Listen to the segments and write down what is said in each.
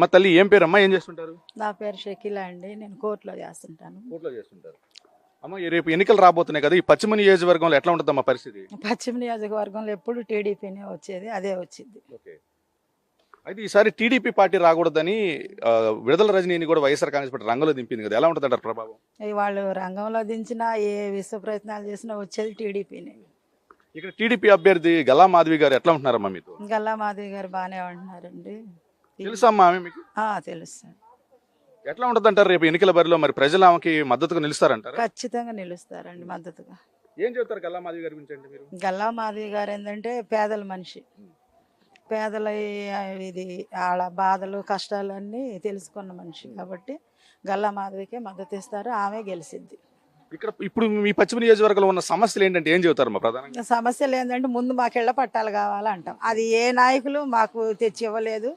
అమ్మ తల్లి ఏం పేరు అమ్మా ఏం చేస్తుంటారు? నా పేరు షకీలా అండి. నేను కోర్టులో చేస్తుంటాను. కోర్టులో చేస్తుంటారు. అమ్మ ఈ రేపు ఎన్నికలు రాబోతున్నాయి కదా ఈ పశ్చిమ నియోజకవర్గంలో ఎట్లా ఉంటుందమ్మా పరిస్థితి? పశ్చిమ నియోజకవర్గంలో ఎప్పుడు టీడీపీనే వచ్చేది అదే వచ్చింది. ఓకే. అయితే ఈసారి టీడీపీ పార్టీ రాకూడదని విడుదల రజనీని కూడా వైఎస్ఆర్ కాంగ్రెస్ పార్టీ రంగంలో దింపింది కదా. ఎలా ఉంటుంది ప్రభావం? వాళ్ళు రంగంలో దించినా ఏ విశ్వ ప్రయత్నాలు చేసినా వచ్చేది టీడీపీనే. ఇక్కడ టీడీపీ అభ్యర్థి గల్లా మాధవి గారు ఎట్లా ఉంటున్నారమ్మా మీతో? గల్లా మాధవి గారు బాగానే ఉంటున్నారండి. తెలుసా అమ్మా ఆమె మీకు? తెలుసు ఎట్లా ఉంటుంది అంటారు రేపు ఎన్నికల బరిలో మరి ప్రజలు ఆమెకి మద్దతుగా నిలుస్తారంటారా? ఖచ్చితంగా నిలుస్తారండి మద్దతుగా. ఏం చెప్తారు గల్లా మాధవి గారి గురించి మీరు? గల్లా మాధవి గారు ఏంటంటే పేదల మనిషి. పేదల ఇది వాళ్ళ బాధలు కష్టాలన్నీ తెలుసుకున్న మనిషి కాబట్టి గల్లా మాధవికే మద్దతు ఇస్తారు ఆమె గెలిసిద్ది. ఇక్కడ ఇప్పుడు మీ పశ్చిమ నియోజకవర్గంలో ఉన్న సమస్యలు ఏంటంటే ఏం చెబుతారు మా ప్రధానంగా? సమస్యలు ఏంటంటే ముందు మాకు ఇళ్ళ పట్టాలు కావాలంటాం. అది ఏ నాయకులు మాకు తెచ్చి ఇవ్వలేదు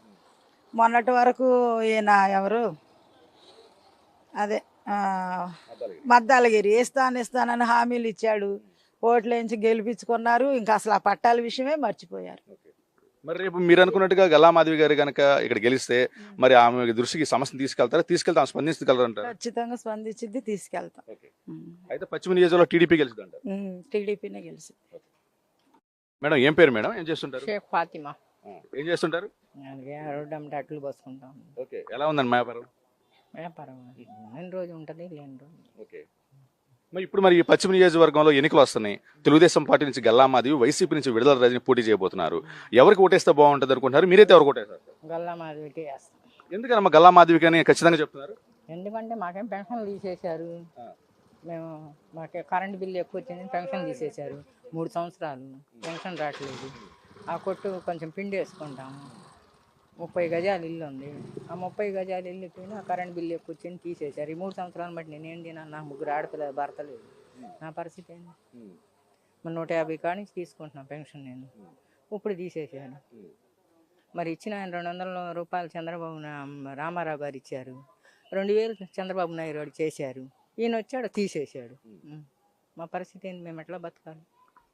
మొన్నటి వరకు ఈయన ఎవరు? అదే మద్దాలగిరి. ఇస్తాను ఇస్తానని హామీలు ఇచ్చాడు. ఓట్లేంచి గెలిపించుకున్నారు. ఇంకా అసలు ఆ పట్టాల విషయమే మర్చిపోయారు. మరి రేపు మీరు అనుకున్నట్టుగా గల్లా మాధవి గారు కనుక ఇక్కడ గెలిస్తే మరి ఆమె దృష్టికి సమస్యను తీసుకెళ్తారా? తీసుకెళ్తే ఆమె స్పందించగలరంటారు? ఖచ్చితంగా స్పందించింది తీసుకెళ్తాం. అయితే పశ్చిమ నియోజకవర్గంలో టీడీపీ గెలుస్తుంది అంటారు టీడీపీనే గెలిచి మేడం ఏం పేరు మేడం? ఏం చేస్తుంటారు? ఫాతిమా. ఏం చేస్తుంటారు? అలాగే రోడ్డు అమ్మట అట్లు పోసుకుంటాం. ఓకే. ఎలా ఉందండి వ్యాపారం వ్యాపారం లేని రోజు ఉంటుంది లేని రోజు ఓకే. మరి ఇప్పుడు మరి ఈ పశ్చిమ నియోజకవర్గంలో ఎన్నికలు వస్తున్నాయి. తెలుగుదేశం పార్టీ నుంచి గల్లా మాధవి వైసీపీ నుంచి విడుదల రజని పోటీ చేయబోతున్నారు. ఎవరికి ఓటేస్తే బాగుంటుంది అనుకుంటున్నారు? మీరైతే ఎవరికి ఓటేస్తారు? గల్లా మాదిరికే వేస్తాం. ఎందుకనమ్మా కానీ ఖచ్చితంగా చెప్తున్నారు? ఎందుకంటే మాకేం పెన్షన్లు తీసేశారు. మేము మాకే కరెంట్ బిల్లు ఎక్కువ వచ్చింది పెన్షన్ తీసేశారు. మూడు సంవత్సరాలు. పెన్షన్ రావట్లేదు. ఆ కొట్టు కొంచెం పిండి వేసుకుంటాము. ముప్పై గజాలు ఇల్లు ఉంది. ఆ ముప్పై గజాలు ఇల్లు పోయినా కరెంట్ బిల్లు ఎక్కువ వచ్చింది తీసేశారు. ఈ మూడు సంవత్సరాలు బట్టి నేను తిన్నాను నాకు ముగ్గురు ఆడపిల్ల భర్త లేదు నా పరిస్థితి ఏంది? మరి నూట యాభై కాడి నుంచి తీసుకుంటున్నాను పెన్షన్ నేను. ఇప్పుడు తీసేసాను మరి ఇచ్చిన ఆయన రెండు వందల రూపాయలు చంద్రబాబు నా- రామారావు గారు ఇచ్చారు. రెండు వేలు చంద్రబాబు నాయుడు చేశారు. ఈయన వచ్చాడు తీసేశాడు. మా పరిస్థితి ఏంది? మేము ఎట్లా బతకాలి?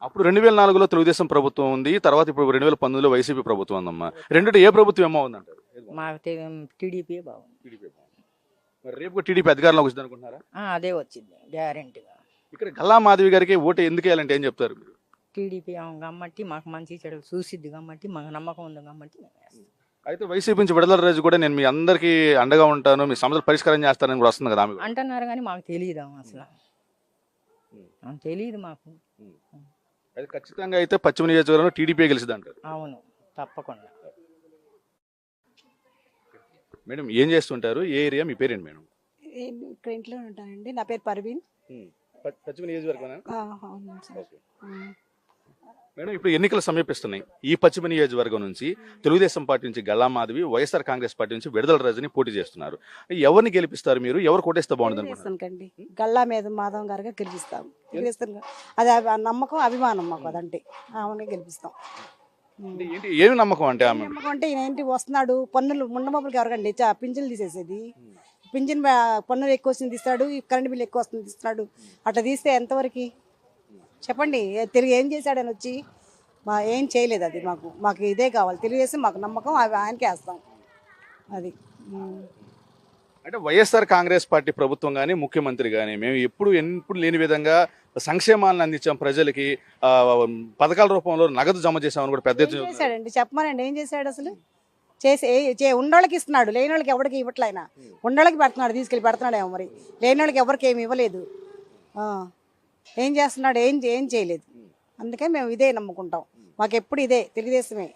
అప్పుడు రెండు వేల నాలుగులో తెలుగుదేశం ప్రభుత్వం ఉంది తర్వాత ఇప్పుడు రెండు వేల పంతొమ్మిదిలో వైసీపీ ప్రభుత్వం ఉందమ్మా. రెండింటి ఏ ప్రభుత్వం ఏమో ఉందంటారు మా టీడీపీ బాగుంది. మరి రేపు టీడీపీ అధికారంలోకి వచ్చింది అనుకుంటున్నారా? ఆ, అదే వచ్చింది గ్యారెంటీగా. ఇక్కడ గల్లా మాధవి గారికి ఓటు ఎందుకు వేయాలంటే ఏం చెప్తారు మీరు? టీడీపీ కాబట్టి మాకు మంచి చెడు చూసిద్ది కాబట్టి మాకు నమ్మకం ఉంది కాబట్టి మేము వేస్తాం. అయితే వైసీపీ నుంచి విడుదల రోజు కూడా నేను మీ అందరికీ అండగా ఉంటాను మీ సమస్యలు పరిష్కారం చేస్తానని కూడా వస్తుంది కదా ఆమె కూడా. అంటున్నారు కానీ మాకు తెలియదు అసలు. తెలియదు మాకు. అయితే ఖచ్చితంగా అయితే పశ్చిమ నియోజకవర్గంలో టీడీపీ గెలిచింది అంటారు అవును తప్పకుండా. మేడం ఏం చేస్తుంటారు? ఏ ఏరియా? మీ పేరేంటి మేడం? నేను ఇక్కడ ఇంట్లో ఉంటానండి. నా పేరు పర్వీన్. పశ్చిమ నియోజకవర్గం ఆ, అవును సార్. ఆ. మేడం ఇప్పుడు ఎన్నికలు సమీపిస్తున్నాయి. ఈ పశ్చిమ నియోజకవర్గం నుంచి తెలుగుదేశం పార్టీ నుంచి Galla Madhavi YSR Congress party నుంచి విడుదల రజని పోటీ చేస్తున్నారు. ఎవరిని గెలిపిస్తారు మీరు? ఎవరు కొట్టేస్తే బాగుంటుంది గల్లా మీద మాధవ్ గారుగా గెలిపిస్తాం. అది నమ్మకం అభిమానం మాకు అదంటే. ఆమెనే గెలిపిస్తాం. ఏమి నమ్మకం అంటే ఆమె? నమ్మకం అంటే ఏంటి వస్తున్నాడు పన్నులు ముండమబ్బులకి ఎవరికండి పింఛన్లు తీసేసేది. పింఛన్ పన్నులు ఎక్కువ వస్తుంది తీస్తాడు కరెంట్ బిల్లు ఎక్కువ వస్తుంది తీస్తున్నాడు. అట్లా తీస్తే ఎంతవరకు? చెప్పండి తెలుగు ఏం చేశాడు అని వచ్చి మా ఏం చేయలేదు అది మాకు మాకు ఇదే కావాలి. తెలుగుదేశం మాకు నమ్మకం అవి ఆయనకే వేస్తాం. అది. అంటే వైఎస్ఆర్ కాంగ్రెస్ పార్టీ ప్రభుత్వం కానీ ముఖ్యమంత్రి కానీ మేము ఎప్పుడు ఎప్పుడు లేని విధంగా సంక్షేమాలను అందించాం ప్రజలకి పథకాల రూపంలో నగదు జమ చేసామని కూడా పెద్ద. చేశాడండి? చెప్పమనండి ఏం చేశాడు అసలు? చేసి ఉన్నోళ్ళకి ఇస్తున్నాడు లేని వాళ్ళకి ఎవరికి ఇవ్వట్లే ఆయన ఉన్నోళ్ళకి పెడుతున్నాడు తీసుకెళ్ళి పెడుతున్నాడేమో మరి. లేని వాళ్ళకి ఎవరికి ఏమి ఇవ్వలేదు. ఏం చేస్తున్నాడు? ఏం ఏం చేయలేదు. అందుకే మేము ఇదే నమ్ముకుంటాం. మాకు ఎప్పుడు ఇదే తెలుగుదేశమే.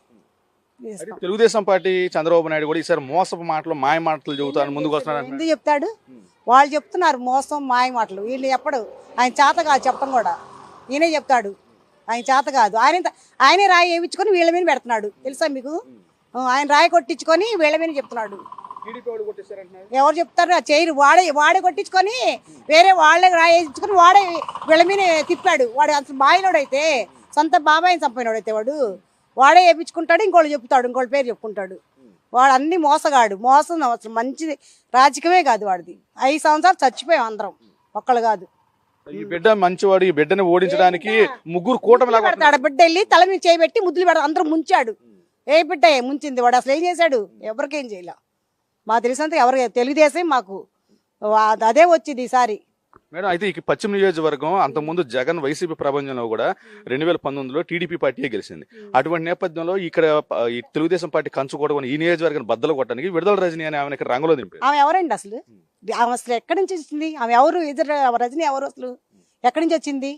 తెలుగుదేశం పార్టీ చంద్రబాబు నాయుడు కూడా ఈసారి మోసపు మాటలు మాయ మాటలు చెబుతాను ముందుకు వస్తున్నాడు అంటున్నారు. ఎందుకు చెప్తాడు? వాళ్ళు చెప్తున్నారు మోసం మాయ మాటలు. వీళ్ళు చెప్పడు ఆయన చేత కాదు చెప్పడం కూడా. ఈయనే చెప్తాడు. ఆయన చేత కాదు. ఆయన ఆయనే రాయి వేయించుకొని వీళ్ళ మీద పెడుతున్నాడు. తెలుసా మీకు? ఆయన రాయి కొట్టించుకొని వీళ్ళ మీద చెప్తున్నాడు. ఎవరు చెప్తారు? ఆ చేయరు. వాడే వాడే కొట్టించుకొని వేరే వాళ్ళే రాయి వేయించుకొని వాడే వీళ్ళ మీద తిప్పాడు. వాడు అసలు బాయినోడైతే సొంత బాబాయిని చంపినోడైతే వాడు. వాడే వేయించుకుంటాడు ఇంకోళ్ళు చెప్తాడు ఇంకోళ్ళ పేరు చెప్పుకుంటాడు. వాడు అన్ని మోసగాడు. మోసం అసలు మంచిది. రాజకీయమే కాదు వాడిది. ఐదు సంవత్సరాలు చచ్చిపోయాం అందరం. ఒక్కళ్ళు కాదు. ఈ బిడ్డ మంచివాడు. ఈ బిడ్డని ఓడించడానికి ముగ్గురు కూటమి పెడతాడు. బిడ్డ వెళ్ళి తల మీద చేయబెట్టి ముద్దులు పెడతాడు. అందరూ ముంచాడు. ఏ బిడ్డ ఏ ముంచింది వాడు. అసలు ఏం చేశాడు? ఎవరికేం చేయలే. మాకు తెలిసినంత ఎవరు తెలుగుదేశం మాకు అదే వచ్చింది ఈసారి. మేడం అయితే ఈ పశ్చిమ నియోజకవర్గం అంతకుముందు జగన్ వైసీపీ ప్రపంచంలో కూడా రెండు వేల పంతొమ్మిదిలో టీడీపీ పార్టీయే గెలిచింది. అటువంటి నేపథ్యంలో ఇక్కడ ఈ తెలుగుదేశం పార్టీ కంచుకోవడం ఈ నియోజకవర్గాన్ని బద్దలు కొట్టడానికి విడుదల రజని అని ఆమె ఇక్కడ రంగులో దింపారు. ఆమె ఎవరండి అసలు? ఆమె అసలు ఎక్కడి నుంచి వచ్చింది? ఆమె ఎవరు? ఎదురు రజని ఎవరు అసలు? ఎక్కడి నుంచి వచ్చింది?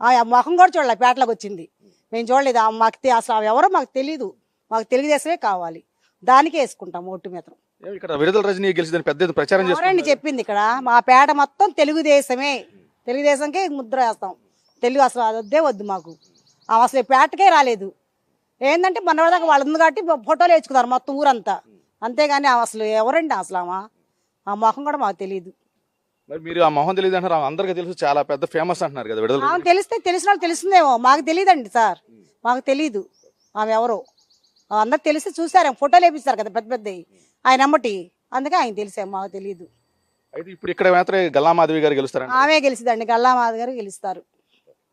ఆ ముఖం కూడా చూడలే పేటలోకి వచ్చింది. మేము చూడలేదు మాకు అసలు ఆమె ఎవరో మాకు తెలియదు మాకు తెలుగుదేశమే కావాలి. దానికే వేసుకుంటాం ఓటు ఏం ఇక్కడ విడుదల రజని గెలిచిందని పెద్ద ఎత్తున ప్రచారం ఎవరండి చేస్తున్నారు చెప్పింది ఇక్కడ మా పేట మొత్తం తెలుగుదేశమే. తెలుగుదేశంకే ముద్ర వేస్తాం. తెలుగు అసలు అది వద్దే వద్దు మాకు. ఆమె అసలు ఈ పేటకే రాలేదు. ఏంటంటే మన దాకా వాళ్ళు ఉంది కాబట్టి ఫోటోలు వేసుకున్నారు మొత్తం ఊరంతా. అంతేగాని ఆమె అసలు ఎవరండి అసలు ఆమె? ఆ ముఖం కూడా మాకు తెలియదు మరి మీరు ఆ మొహం తెలియదు అంటారు ఆమె అందరికీ తెలుసు చాలా పెద్ద ఫేమస్ అంటున్నారు కదా విడుదల ఆమె తెలిస్తే తెలిసిన వాళ్ళు తెలిసిందేమో మాకు తెలియదండి సార్. మాకు తెలీదు. ఆమె ఎవరో? అందరు తెలిసి చూసారు ఫోటోలు వేపిస్తారు కదా పెద్ద పెద్దవి. ఆయన అమ్మటి. అందుకే ఆయన తెలిసే మాకు తెలియదు అయితే ఇప్పుడు ఇక్కడ మాత్రం గల్లా మాధవి గారు గెలుస్తారంట ఆమె గెలిచిదండి గల్లామాధ గారు గెలుస్తారు.